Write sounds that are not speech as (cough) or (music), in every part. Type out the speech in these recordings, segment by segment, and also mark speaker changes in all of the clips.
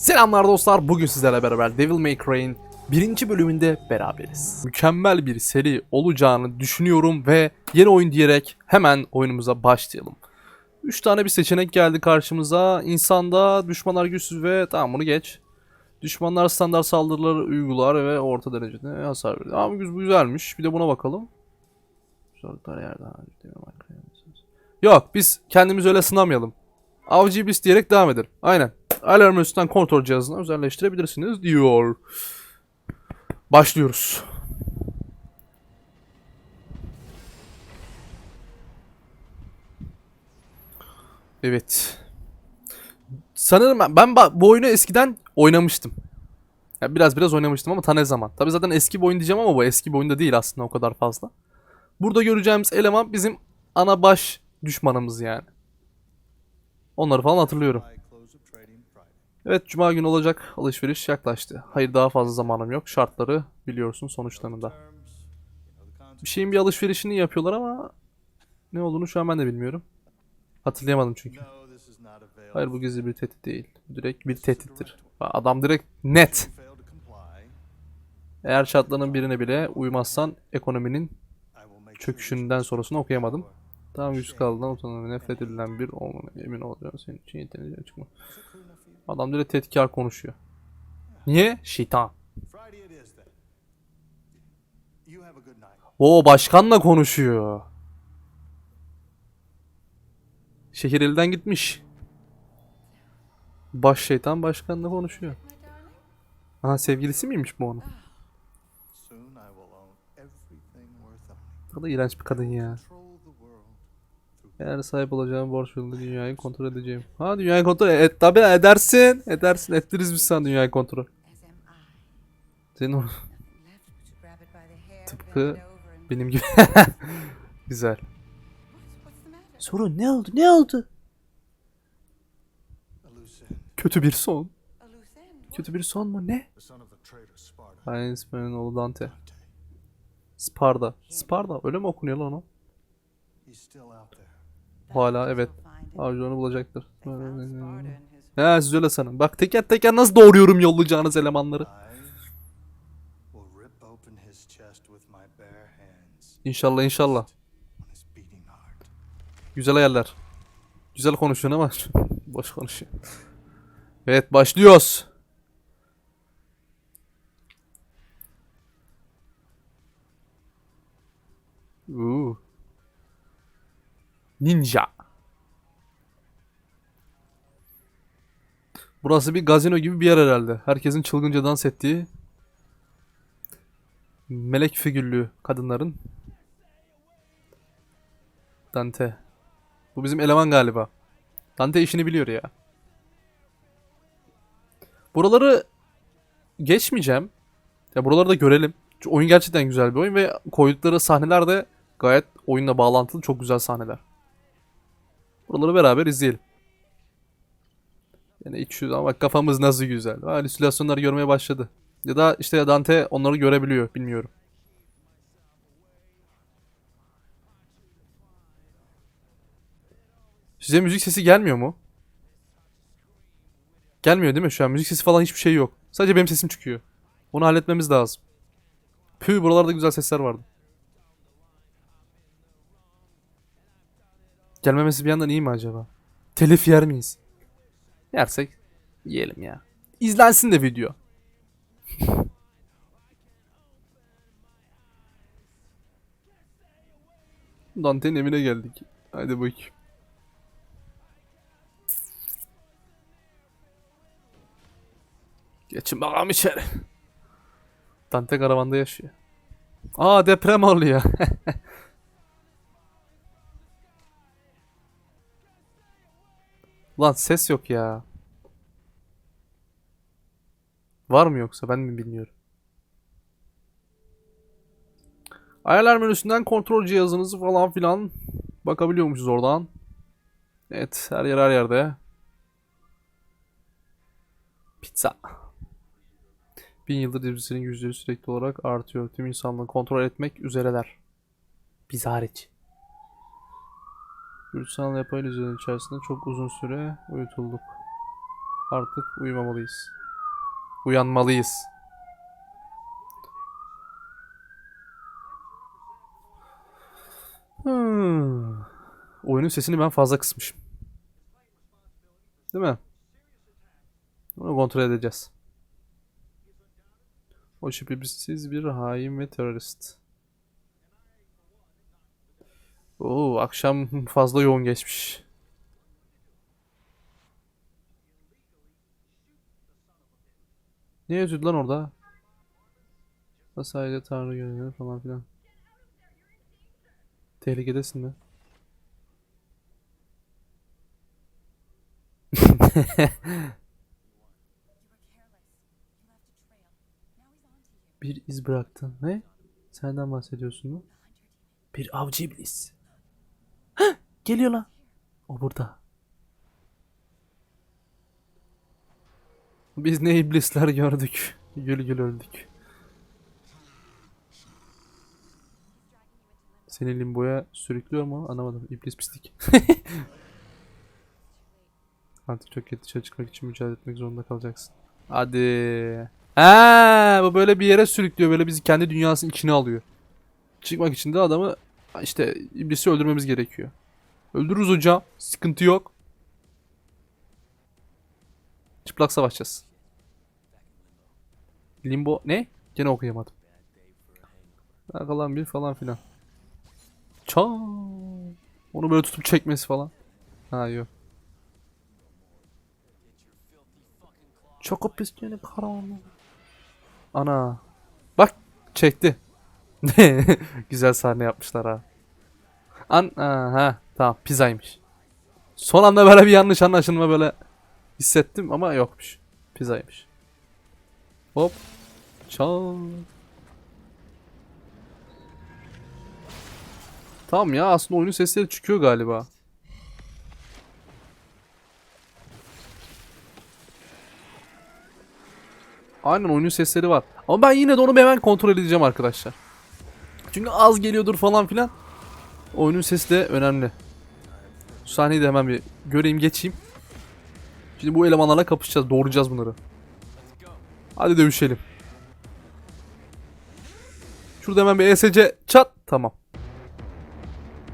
Speaker 1: Selamlar dostlar. Bugün sizlerle beraber Devil May Cry'in birinci bölümünde beraberiz. Mükemmel bir seri olacağını düşünüyorum ve yeni oyun diyerek hemen oyunumuza başlayalım. 3 tane bir seçenek geldi karşımıza. İnsanda düşmanlar güçsüz ve tamam bunu geç. Düşmanlar standart saldırıları uygular ve orta derecede hasar verir. Ama bu güzelmiş. Bir de buna bakalım. Yok biz kendimizi öyle sınamayalım. Avcı iblis diyerek devam edelim. Aynen. Alarm üstten kontrol cihazına özelleştirebilirsiniz diyor. Başlıyoruz. Evet. Sanırım ben, ben bu oyunu eskiden oynamıştım. Ya biraz biraz oynamıştım ama ta ne zaman. Tabi zaten eski bir oyun diyeceğim ama bu eski bir oyunda değil aslında o kadar fazla. Burada göreceğimiz eleman bizim ana baş düşmanımız yani. Onları falan hatırlıyorum. Evet cuma günü olacak alışveriş yaklaştı. Hayır daha fazla zamanım yok. Şartları biliyorsun sonuçlarında. Bir şeyin bir alışverişini yapıyorlar ama ne olduğunu şu an ben de bilmiyorum. Hatırlayamadım çünkü. Hayır bu gizli bir tehdit değil. Direkt bir tehdittir. Adam direkt net. Eğer şartlarının birine bile uymazsan ekonominin çöküşünden sonrasını okuyamadım. Tam yüz kaldıdan utanır ve nefret edilen bir olmana emin olacağım senin için yeteneğine çıkma. Adam direkt tehditkar konuşuyor. Niye? Şeytan. O başkanla konuşuyor. Şehir elden gitmiş. Baş şeytan başkanla konuşuyor. Aha sevgilisi miymiş bu onun? Ne kadar iğrenç bir kadın ya. Eğer sahip olacağım borç yolunda dünyayı kontrol edeceğim. Ha dünyayı kontrol et tabi edersin. Edersin ettiririz biz sana dünyayı kontrol. Senin o (laughs)
Speaker 2: Tıpkı
Speaker 1: benim gibi. (laughs) Güzel.
Speaker 2: Sorun ne oldu? Ne oldu?
Speaker 1: Kötü bir son. Kötü bir son mu ne? Aynen isminin oğlu Dante. Sparda. Sparda öyle mi okunuyor lan o? Hala evet. Avcı onu bulacaktır. He siz öyle sanın. Bak teker teker nasıl doğruyorum yollayacağınız elemanları. İnşallah inşallah. Güzel ayarlar. Güzel konuşuyorsun ama (laughs) boş konuşuyor. Evet başlıyoruz. Uuu. Ninja. Burası bir gazino gibi bir yer herhalde. Herkesin çılgınca dans ettiği melek figürlü kadınların Dante. Bu bizim eleman galiba. Dante işini biliyor ya. Buraları geçmeyeceğim. Ya buraları da görelim. Çünkü oyun gerçekten güzel bir oyun ve koydukları sahneler de gayet oyunla bağlantılı çok güzel sahneler. Buraları beraber izleyelim. Yani ilk şu bak kafamız nasıl güzel. Halüsinasyonları görmeye başladı. Ya da işte Dante onları görebiliyor bilmiyorum. Size müzik sesi gelmiyor mu? Gelmiyor değil mi şu an? Müzik sesi falan hiçbir şey yok. Sadece benim sesim çıkıyor. Onu halletmemiz lazım. Püh buralarda güzel sesler vardı. Gelmemesi bir yandan iyi mi acaba? Telif yer miyiz? Yersek yiyelim ya. İzlensin de video. (laughs) Dante'nin evine geldik. Hadi bakayım. Geçin bakalım içeri. Dante karavanda yaşıyor. Aa deprem oluyor. (laughs) Lan ses yok ya. Var mı yoksa ben mi bilmiyorum. Ayarlar menüsünden kontrol cihazınızı falan filan bakabiliyormuşuz oradan. Evet her yer her yerde. Pizza. Bin yıldır dizisinin yüzleri sürekli olarak artıyor. Tüm insanlığı kontrol etmek üzereler. Biz hariç. Yurtsal yapay düzenin içerisinde çok uzun süre uyutulduk. Artık uyumamalıyız. Uyanmalıyız. Hmm. Oyunun sesini ben fazla kısmışım. Değil mi? Bunu kontrol edeceğiz. O şüphesiz bir hain ve terörist. Oo, akşam fazla yoğun geçmiş. Ne yazıyordu lan orada? Vasayla Tanrı gönüllü falan filan. Tehlikedesin de. (laughs) Bir iz bıraktın. Ne? Senden bahsediyorsun mu? Bir avcı iblis. Geliyor lan. O burada. Biz ne iblisler gördük. Gül gül öldük. Seni limboya sürüklüyor mu? Anlamadım. İblis pislik. (laughs) Artık çok dışarı çıkmak için mücadele etmek zorunda kalacaksın. Hadi. Ha, bu böyle bir yere sürüklüyor. Böyle bizi kendi dünyasının içine alıyor. Çıkmak için de adamı işte iblisi öldürmemiz gerekiyor. Öldürürüz hocam. Sıkıntı yok. Çıplak savaşacağız. Limbo ne? Gene okuyamadım. Kalan bir falan filan. Ça. Onu böyle tutup çekmesi falan. Ha yok. Çok pis yani karanlık. Ana. Bak çekti. (laughs) Güzel sahne yapmışlar ha. An ha tamam pizzaymış. Son anda böyle bir yanlış anlaşılma böyle hissettim ama yokmuş. Pizzaymış. Hop. Çal. Tamam ya aslında oyunun sesleri çıkıyor galiba. Aynen oyunun sesleri var. Ama ben yine de onu hemen kontrol edeceğim arkadaşlar. Çünkü az geliyordur falan filan. Oyunun sesi de önemli. Şu sahneyi de hemen bir göreyim geçeyim. Şimdi bu elemanlarla kapışacağız. Doğrayacağız bunları. Hadi dövüşelim. Şurada hemen bir ESC çat. Tamam.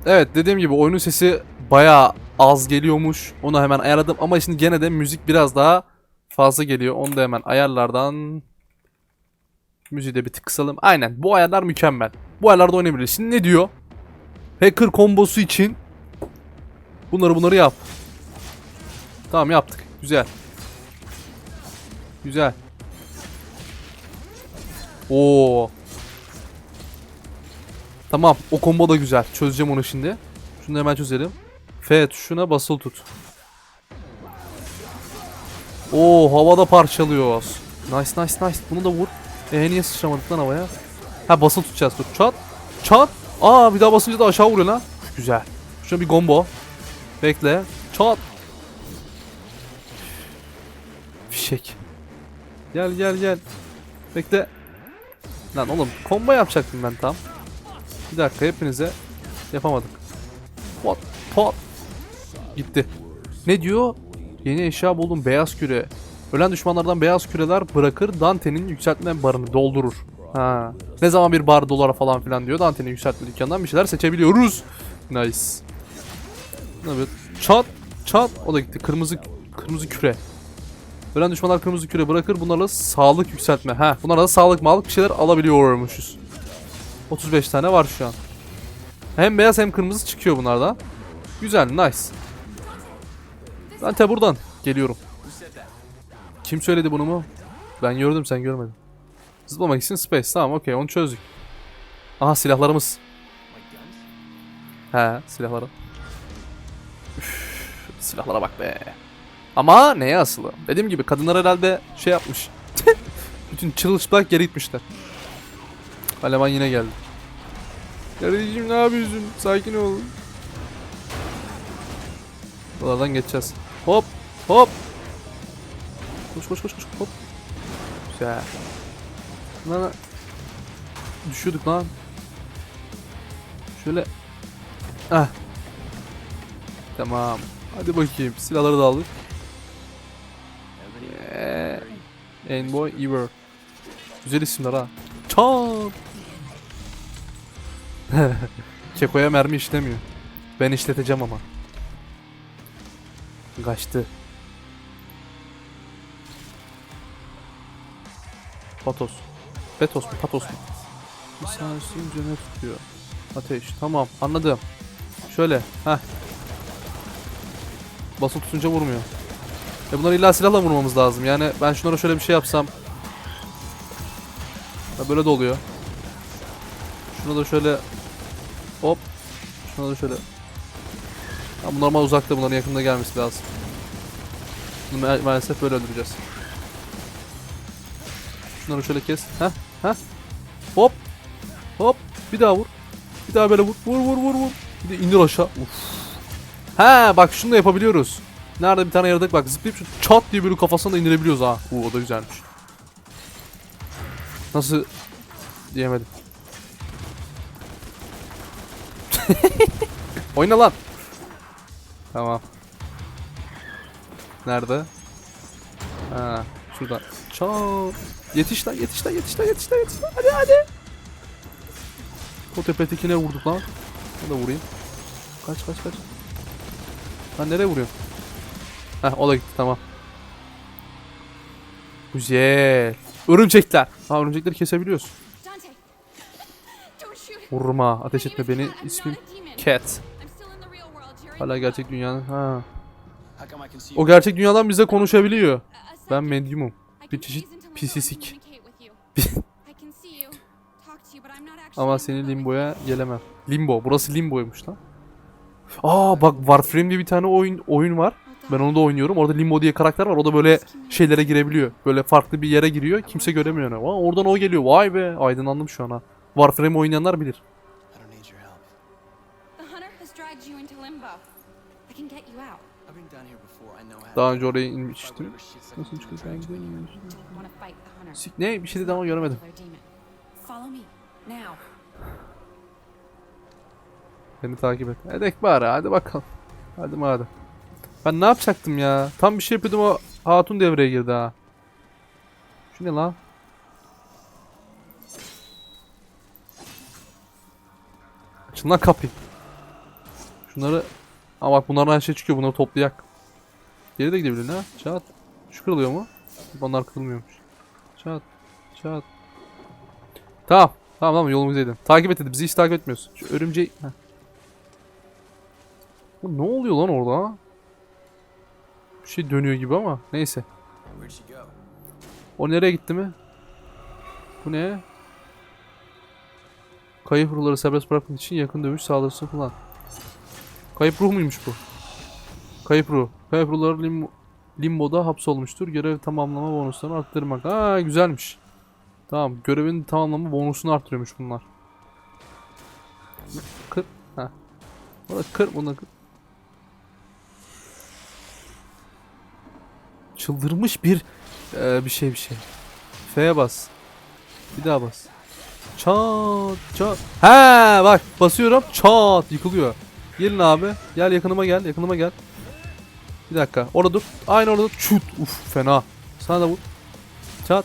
Speaker 1: Evet dediğim gibi oyunun sesi bayağı az geliyormuş. Onu hemen ayarladım ama şimdi gene de müzik biraz daha fazla geliyor. Onu da hemen ayarlardan müziği de bir tık kısalım. Aynen bu ayarlar mükemmel. Bu ayarlarda oynayabiliriz. Şimdi ne diyor? Hacker kombosu için bunları bunları yap. Tamam yaptık. Güzel. Güzel. Oo. Tamam o combo da güzel. Çözeceğim onu şimdi. Şunu hemen çözelim. F tuşuna basılı tut. Oo havada parçalıyoruz. Nice nice nice. Bunu da vur. E niye sıçramadık lan havaya? Ha basılı tutacağız. Dur. Çat. Çat. Aa bir daha basınca da aşağı vuruyor lan. Güzel. Şuna bir combo. Bekle. Çat. Fişek. Gel gel gel. Bekle. Lan oğlum combo yapacaktım ben tam. Bir dakika hepinize yapamadık. Pot pot. Gitti. Ne diyor? Yeni eşya buldum beyaz küre. Ölen düşmanlardan beyaz küreler bırakır Dante'nin yükseltme barını doldurur. Ha. Ne zaman bir bar dolara falan filan diyor Dante'nin yükseltme dükkanından bir şeyler seçebiliyoruz. Nice. Evet. Çat çat o da gitti. Kırmızı kırmızı küre. Ölen düşmanlar kırmızı küre bırakır bunlarla sağlık yükseltme. Ha, bunlarla da sağlık malık bir şeyler alabiliyormuşuz. 35 tane var şu an. Hem beyaz hem kırmızı çıkıyor bunlardan. Güzel, nice. Dante buradan geliyorum. Kim söyledi bunu mu? Ben gördüm sen görmedin. Zıplamak için space. Tamam okey onu çözdük. Aha silahlarımız. He silahları. Silahlara bak be. Ama neye asılı? Dediğim gibi kadınlar herhalde şey yapmış. (laughs) Bütün çırılçıplak geri gitmişler. Aleman yine geldi. Kardeşim ne yapıyorsun? Sakin ol. Buralardan geçeceğiz. Hop hop. Koş koş koş koş hop. Güzel. Lan düşüyorduk lan. Şöyle. Ah. Tamam. Hadi bakayım. Silahları da aldık. Envoy Ever. Güzel isimler ha. Çat. (laughs) Keko'ya mermi işlemiyor. Ben işleteceğim ama. Kaçtı. Patos. Betos mu? Patos mu? Bir saniye suyunca ne tutuyor? Ateş. Tamam anladım. Şöyle. Heh. Basılı tutunca vurmuyor. E bunları illa silahla vurmamız lazım. Yani ben şunlara şöyle bir şey yapsam. Ha, böyle de oluyor. Şuna da şöyle hop. Şuna da şöyle. Ha, bunlar ama uzakta bunların yakında gelmesi lazım. Bunu ma- maalesef böyle öldüreceğiz. Şunları şöyle kes. Heh, heh. Hop. Hop. Bir daha vur. Bir daha böyle vur. Vur vur vur vur. Bir de indir aşağı. Uf. Ha bak şunu da yapabiliyoruz. Nerede bir tane yaratık bak zıplayıp şu çat diye böyle kafasına da indirebiliyoruz ha. Uu o da güzelmiş. Nasıl diyemedim. (laughs) Oyna lan. Tamam. Nerede? Ha, şurada. Çat. Yetiş lan, yetiş lan, yetiş lan, yetiş lan, yetiş lan. Hadi hadi. O tepetekine vurduk lan. O da vurayım. Kaç kaç kaç. Lan nereye vuruyor? Heh o da gitti tamam. Güzel. Örümcekler. Ha örümcekleri kesebiliyoruz. Vurma. Ateş etme beni. İsmim. Cat. Hala gerçek dünyanın. Ha. O gerçek dünyadan bize konuşabiliyor. Ben medyumum. Bir çeşit pisisik. (laughs) Ama seni limboya gelemem. Limbo. Burası limboymuş lan. Aa bak Warframe diye bir tane oyun oyun var. Ben onu da oynuyorum. Orada Limbo diye karakter var. O da böyle şeylere girebiliyor. Böyle farklı bir yere giriyor. Kimse göremiyor onu. Aa, oradan o geliyor. Vay be. Aydınlandım şu an ha. Warframe oynayanlar bilir. Daha önce oraya inmiştim. Nasıl
Speaker 3: trying
Speaker 1: Sik- Ne? Bir şey dedi ama göremedim. Beni takip et. Edek bari. Hadi bakalım. Hadi madem. Ben ne yapacaktım ya? Tam bir şey yapıyordum o hatun devreye girdi ha. Şu ne lan? Açın lan kapıyı. Şunları... Aa bak bunlardan her şey çıkıyor. Bunları toplayak. Geri de gidebilir ha. Çat. Şu kırılıyor mu? Onlar kırılmıyormuş. Çat. Çat. Tamam. Tamam tamam yolumuza gidelim. Takip et dedi. Bizi hiç takip etmiyorsun. Şu örümceği... Heh. Bu ne oluyor lan orada? Bir şey dönüyor gibi ama neyse. O nereye gitti mi? Bu ne? Kayıp ruhları serbest bırakmak için yakın dövüş saldırısı kullan. Kayıp ruh muymuş bu? Kayıp ruh. Kayıp ruhları lim limboda hapsolmuştur. Görev tamamlama bonuslarını arttırmak. Aa güzelmiş. Tamam. Görevin tamamlama bonusunu arttırıyormuş bunlar. Kır. Ha. Bunu kır bunu kır. Çıldırmış bir ee, bir şey bir şey. F'ye bas. Bir daha bas. Çat çat. He bak basıyorum. Çat yıkılıyor. Gelin abi. Gel yakınıma gel. Yakınıma gel. Bir dakika. Orada dur. Aynı orada. Çut. Uf fena. Sana da vur. Çat.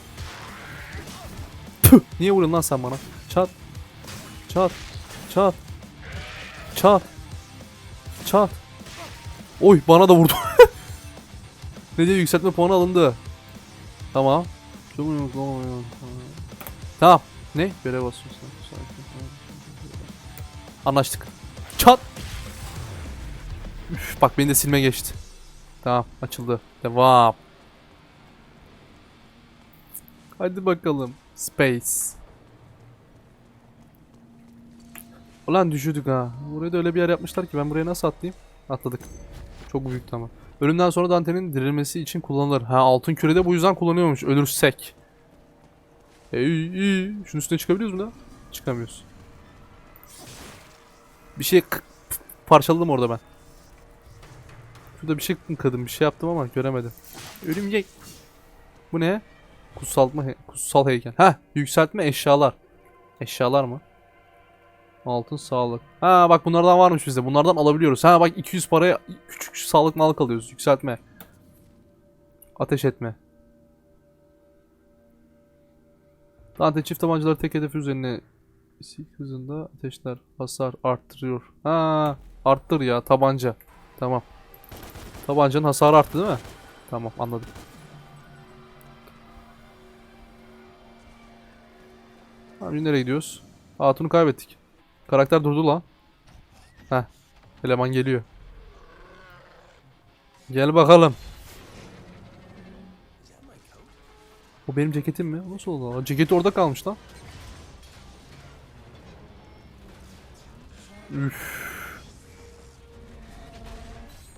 Speaker 1: Tüh. Niye vuruyorsun lan sen bana? Çat. Çat. Çat. Çat. Çat. Oy bana da vurdu. (laughs) ne diye yükseltme puanı alındı. Tamam. Tamam. Ne? Görev basıyorsun. Anlaştık. Çat. Üf, bak beni de silme geçti. Tamam açıldı. Devam. Hadi bakalım. Space. Ulan düşürdük ha. Buraya da öyle bir yer yapmışlar ki ben buraya nasıl atlayayım? Atladık. Çok büyük ama. Ölümden sonra Dante'nin dirilmesi için kullanılır. Ha altın kürede bu yüzden kullanıyormuş. Ölürsek. E, iyi, iyi. Şunun üstüne çıkabiliyoruz mu da? Çıkamıyoruz. Bir şey parçaladım orada ben. Şurada bir şey kıkadım. Bir şey yaptım ama göremedim. Örümcek. Bu ne? Kutsal mı? He- Kutsal heykel. Ha, yükseltme eşyalar. Eşyalar mı? Altın sağlık. Ha bak bunlardan varmış bizde. Bunlardan alabiliyoruz. Ha bak 200 paraya küçük sağlık malık alıyoruz. Yükseltme. Ateş etme. Dante çift tabancaları tek hedefi üzerine sik hızında ateşler hasar arttırıyor. Ha, arttır ya tabanca. Tamam. Tabancanın hasarı arttı değil mi? Tamam anladım. Tamam şimdi nereye gidiyoruz? Hatun'u kaybettik. Karakter durdu lan. Heh. Eleman geliyor. Gel bakalım. O benim ceketim mi? Nasıl oldu? lan? Ceketi orada kalmış lan. Üf.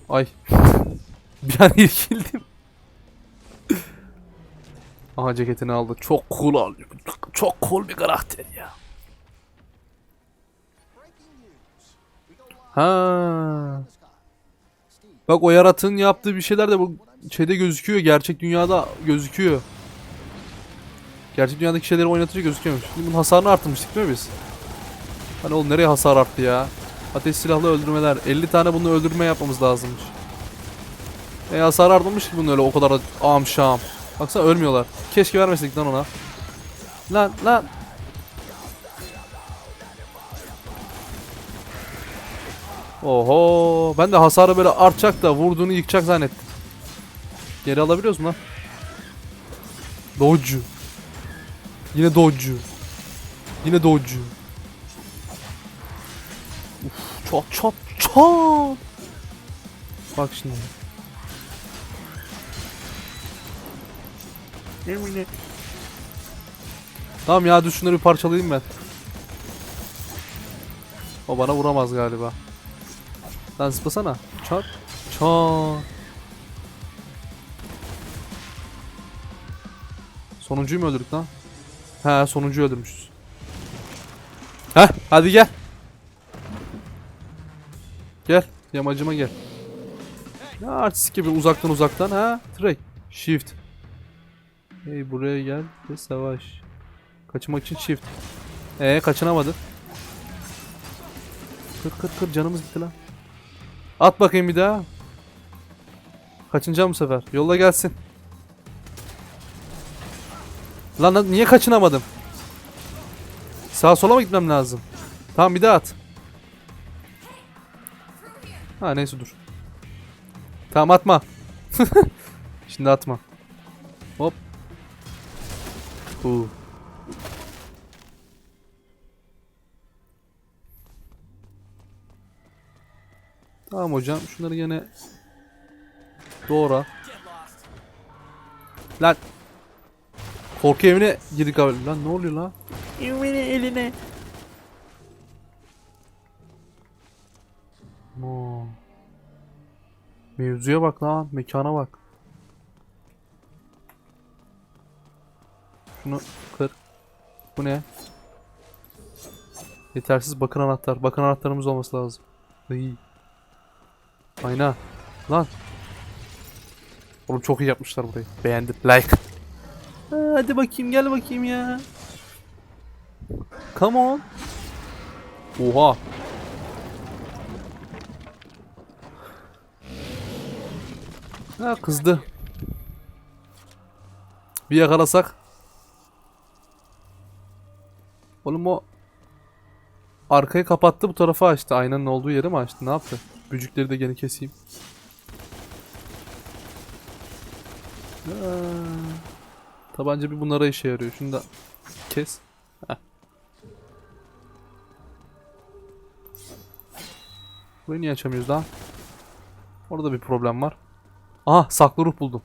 Speaker 1: Ay. (laughs) Bir an irkildim. Aha ceketini aldı. Çok cool alıyor. Çok cool bir karakter ya. Ha. Bak o yaratığın yaptığı bir şeyler de bu şeyde gözüküyor. Gerçek dünyada gözüküyor. Gerçek dünyadaki şeyleri oynatınca gözüküyormuş. Şimdi bunun hasarını arttırmıştık değil mi biz? Hani oğlum nereye hasar arttı ya? Ateş silahlı öldürmeler. 50 tane bunu öldürme yapmamız lazımmış. E hasar artmamış ki bunun öyle o kadar da am şam. Baksana ölmüyorlar. Keşke vermeseydik lan ona. Lan lan. Oho. Ben de hasarı böyle artacak da vurduğunu yıkacak zannettim. Geri alabiliyoruz mu lan? Dodge. Yine Dodge. Yine Dodge. Uf, çat çat çat. Bak şimdi. Emine. Tamam ya dur bir parçalayayım ben. O bana vuramaz galiba. Lan zıplasana. Çat. Çat. Sonuncuyu mu öldürdük lan? He sonuncuyu öldürmüşüz. Heh hadi gel. Gel yamacıma gel. Ne artistik gibi uzaktan uzaktan ha? Track. Shift. Hey buraya gel ve savaş. Kaçmak için shift. Ee kaçınamadı. Kır kır kır canımız gitti lan. At bakayım bir daha. Kaçınacağım bu sefer. Yolla gelsin. Lan niye kaçınamadım? Sağa sola mı gitmem lazım? Tamam bir daha at. Ha neyse dur. Tamam atma. (laughs) Şimdi atma. Hop. Uu. Tamam hocam şunları yine doğra. Lan Korku evine girdik abi. Lan ne oluyor lan?
Speaker 2: Evine eline.
Speaker 1: No. Mevzuya bak lan. Mekana bak. Şunu kır. Bu ne? Yetersiz bakın anahtar. Bakın anahtarımız olması lazım. İyi. Ayna. Lan. Oğlum çok iyi yapmışlar burayı. Beğendim. Like. Ha, hadi bakayım gel bakayım ya. Come on. Oha. Ha kızdı. Bir yakalasak. Oğlum o arkayı kapattı bu tarafa açtı. Aynanın olduğu yeri mi açtı? Ne yaptı? Bücükleri de gene keseyim. Aa, tabanca bir bunlara işe yarıyor. Şunu da kes. Burayı niye açamıyoruz daha? Orada bir problem var. Aha saklı ruh buldum.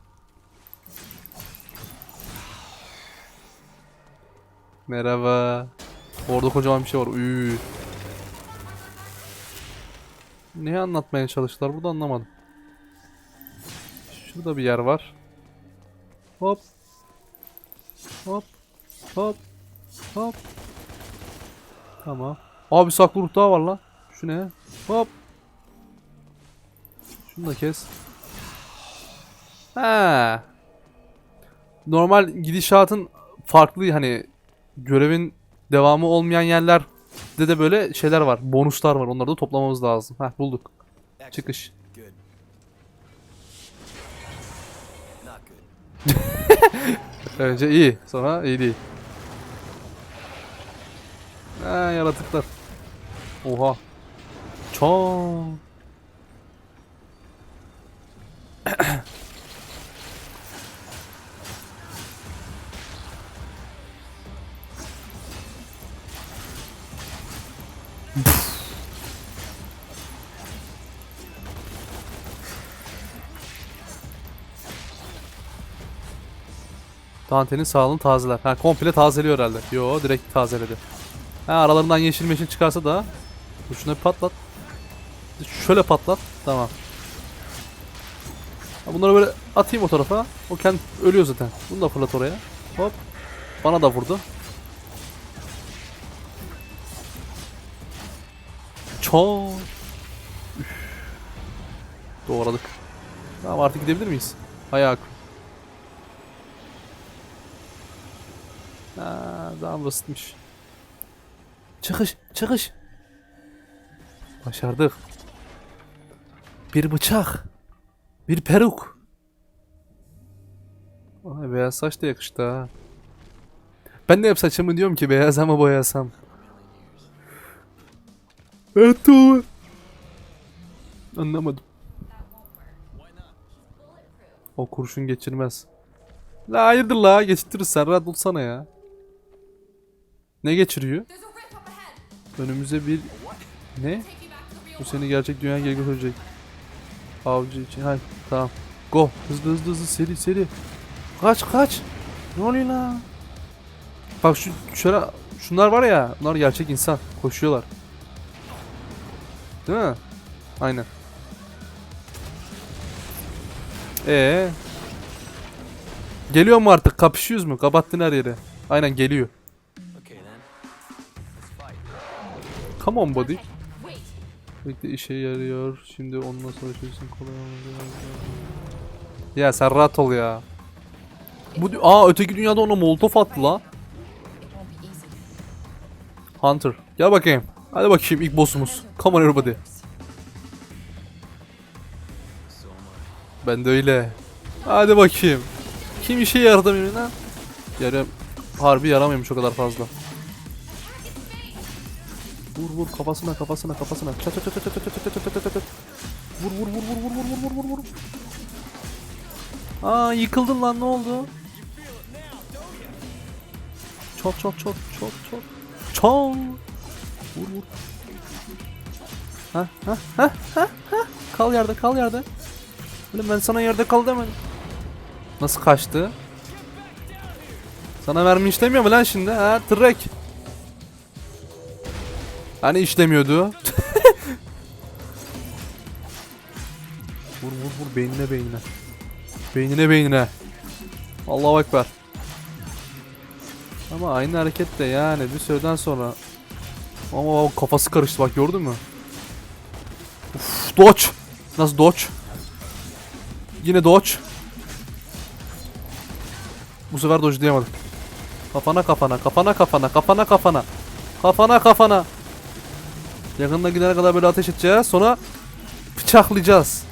Speaker 1: Merhaba. Orada kocaman bir şey var. Üü. Ne anlatmaya çalıştılar burada anlamadım. Şurada bir yer var. Hop. Hop. Hop. Hop. Tamam. Abi saklı ruh daha var lan. Şu ne? Hop. Şunu da kes. Ha. Normal gidişatın farklı hani görevin devamı olmayan yerlerde de böyle şeyler var. Bonuslar var. Onları da toplamamız lazım. Heh bulduk. Çıkış. (laughs) Önce iyi. Sonra iyi değil. Ha yaratıklar. Oha. Çok. (clears throat) Dante'nin sağlığını tazeler. Ha komple tazeliyor herhalde. Yo direkt tazeledi. Ha aralarından yeşil meşil çıkarsa da şuna bir patlat. Şöyle patlat. Tamam. Bunları böyle atayım o tarafa. O kendi ölüyor zaten. Bunu da fırlat oraya. Hop. Bana da vurdu. Üf. Doğradık. Tamam artık gidebilir miyiz? Ayak. Ha, daha basitmiş. Çıkış, çıkış. Başardık. Bir bıçak. Bir peruk. Ay beyaz saç da yakıştı ha. Ben de hep saçımı diyorum ki beyaz ama boyasam. Doğru. Anlamadım. O kurşun geçirmez. La hayırdır la geçiririz sen rahat olsana ya. Ne geçiriyor? Önümüze bir... Ne? Bu seni gerçek dünyaya geri götürecek. Avcı için. Hayır tamam. Go. Hızlı hızlı hızlı seri seri. Kaç kaç. Ne oluyor lan? Bak şu şöyle şunlar var ya. Bunlar gerçek insan. Koşuyorlar. Değil mi? Aynen. Ee. Geliyor mu artık? Kapışıyoruz mu? Kapattın her yeri. Aynen geliyor. Come on buddy. Bekle işe yarıyor. Şimdi onunla savaşıyorsun kolay. Ya sen rahat ol ya. Bu aa öteki dünyada ona molotof attı la. Hunter. Gel bakayım. Hadi bakayım ilk boss'umuz. Come on everybody. Ben de öyle. Hadi bakayım. Kim işe benim lan? Yarı harbi yaramıyormuş o kadar fazla. Vur vur kafasına kafasına kafasına. Çat çat çat çat çat çat çat çat. Vur vur vur vur vur vur vur vur vur. Aa yıkıldın lan ne oldu? Çat çat çat çat çat. Çat. Vur vur. Ha ha ha ha ha. Kal yerde kal yerde. Oğlum ben sana yerde kal demedim. Nasıl kaçtı? Sana mermi işlemiyor mu lan şimdi ha trek? Hani işlemiyordu? (laughs) vur vur vur beynine beynine. Beynine beynine. Allahu ekber. Ama aynı hareket de yani bir süreden sonra. Ama o kafası karıştı bak gördün mü? Uf, dodge. Nasıl dodge? Yine dodge. Bu sefer dodge'layamadık. Kafana kafana kafana kafana kafana kafana. Kafana kafana. Yakında gidene kadar böyle ateş edeceğiz. Sonra bıçaklayacağız.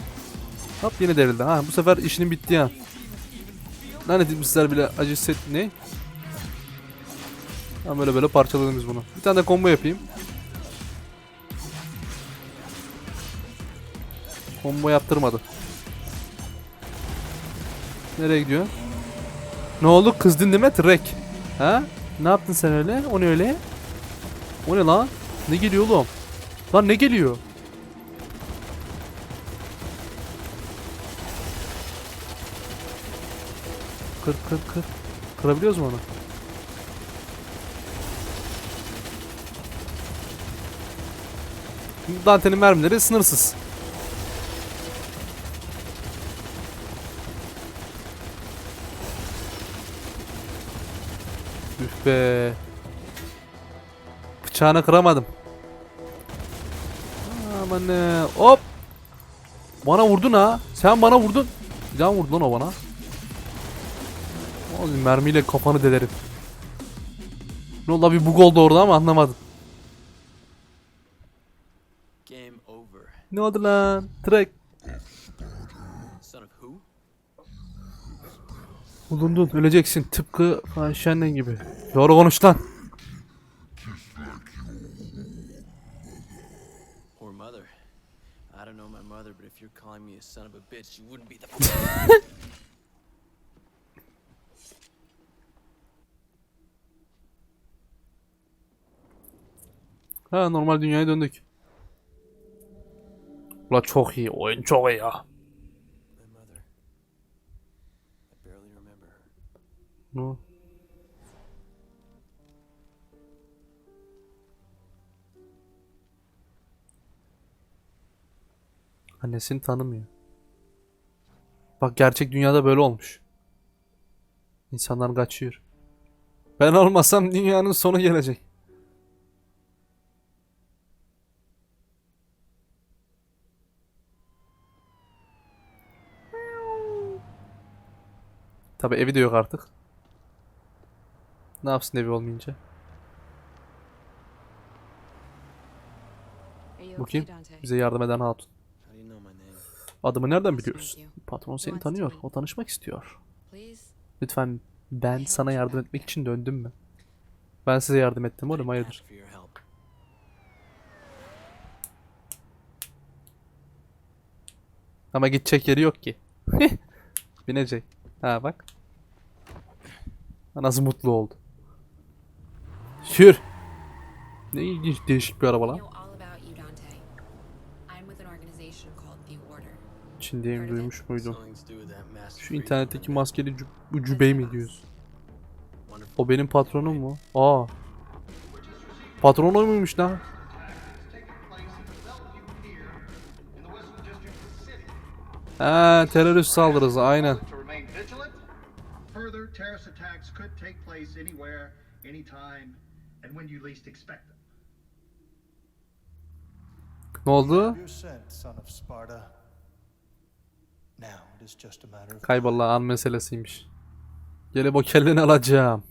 Speaker 1: Hop yine devrildi. Ha bu sefer işinin bittiği an. Lanet bizler bile acı hisset... Ne? Ha böyle böyle parçaladık biz bunu. Bir tane de combo yapayım. Combo yaptırmadı. Nereye gidiyor? Ne oldu? Kızdın değil mi? Trek. Ha? Ne yaptın sen öyle? O ne öyle? O ne lan? Ne geliyor oğlum? Lan ne geliyor? Kır kır kır. Kırabiliyoruz mu onu? Dante'nin mermileri sınırsız. Üf be. Bıçağını kıramadım. Aman ne. Hop. Bana vurdun ha. Sen bana vurdun. Bir daha vurdun o bana. Oğlum mermiyle kafanı delerim. Ne oldu bir bug oldu orada ama anlamadım. Ne oldu lan? Trek. Bulundun, öleceksin. Tıpkı Ayşen'den gibi. Doğru konuş lan. (laughs) ha normal dünyaya döndük. Ula çok iyi. Oyun çok iyi ya. Annesini tanımıyor. Bak gerçek dünyada böyle olmuş. İnsanlar kaçıyor. Ben olmasam dünyanın sonu gelecek. Tabi evi de yok artık. Ne yapsın evi olmayınca? Bu kim? Bize yardım eden hatun. Adımı nereden
Speaker 4: you.
Speaker 1: Patron seni tanıyor. O tanışmak istiyor. Lütfen ben sana yardım etmek için döndüm mü? Ben size yardım ettim oğlum hayırdır? Ama gidecek yeri yok ki. (laughs) Binecek. Ha bak. Nasıl mutlu oldu. Şür. Ne ilginç değişik bir araba lan. Çin'deyim duymuş muydum? Şu internetteki maskeli cü- bu cübeyi mi diyorsun? O benim patronum mu? Aa. Patron o muymuş lan? Ha terörist saldırısı aynen.
Speaker 5: Further terrorist attacks could take place anywhere, anytime, and when you least expect them.
Speaker 1: Ne oldu?
Speaker 6: Your scent, son of Sparta. Now it is just a matter of
Speaker 1: Kaybolla an meselesiymiş. Gelip o kelleni alacağım.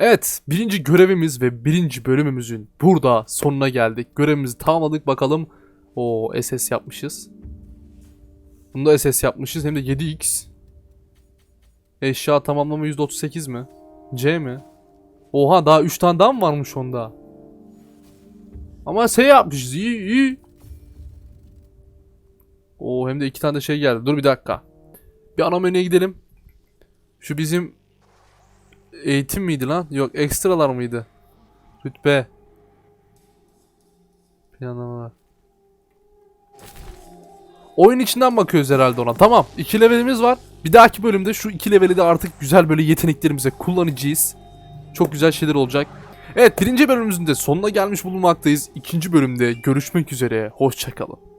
Speaker 1: Evet, birinci görevimiz ve birinci bölümümüzün burada sonuna geldik. Görevimizi tamamladık bakalım. O SS yapmışız. Bunu da SS yapmışız hem de 7x. Eşya tamamlama %38 mi? C mi? Oha daha 3 tane daha mı varmış onda? Ama şey yapmışız iyi iyi. Oo hem de iki tane de şey geldi. Dur bir dakika. Bir ana menüye gidelim. Şu bizim eğitim miydi lan? Yok ekstralar mıydı? Rütbe. Planlamalar. Oyun içinden bakıyoruz herhalde ona. Tamam. iki levelimiz var. Bir dahaki bölümde şu iki leveli de artık güzel böyle yeteneklerimize kullanacağız. Çok güzel şeyler olacak. Evet birinci bölümümüzün de sonuna gelmiş bulunmaktayız. İkinci bölümde görüşmek üzere. Hoşçakalın.